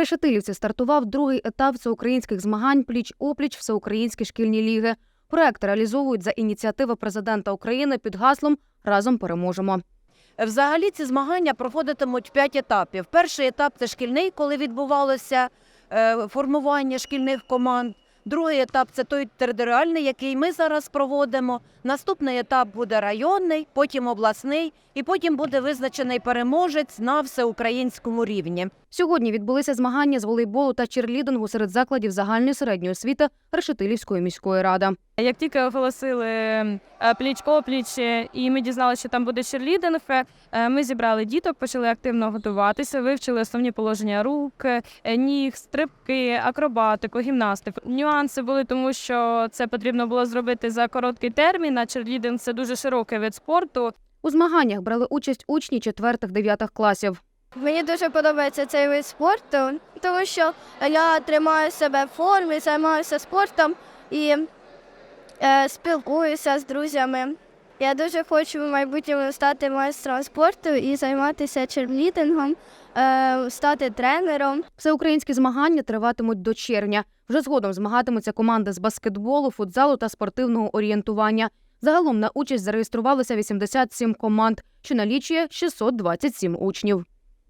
Решетилівці стартував другий етап всеукраїнських змагань пліч-опліч всеукраїнські шкільні ліги. Проект реалізовують за ініціативи президента України під гаслом Разом переможемо. Взагалі ці змагання проходитимуть п'ять етапів. Перший етап це шкільний, коли відбувалося е, формування шкільних команд. Другий етап це той територіальний, який ми зараз проводимо. Наступний етап буде районний, потім обласний, і потім буде визначений переможець на всеукраїнському рівні. Сьогодні відбулися змагання з волейболу та черлідингу серед закладів загальної середньої освіти Решетилівської міської ради. Як тільки оголосили е, пліч-опліч, е, і ми дізналися, що там буде черлідинг, е, ми зібрали діток, почали активно готуватися, вивчили основні положення рук, ніг, стрибки, акробатику, гімнастику. Нюанси були, тому що це потрібно було зробити за короткий термін. А черлідинг це дуже широкий вид спорту. У змаганнях брали участь учні 4-9 класів. Мені дуже подобається цей вид спорту, тому що я тримаю себе в формі, займаюся спортом і е, спілкуюся з друзями. Я дуже хочу в майбутньому стати майстром спорту і займатися черлідингом, е, стати тренером. Всеукраїнські змагання триватимуть до червня. Вже згодом змагатимуться команди з баскетболу, футзалу та спортивного орієнтування. Загалом на участь зареєструвалося 87 команд, що налічує 627 учнів.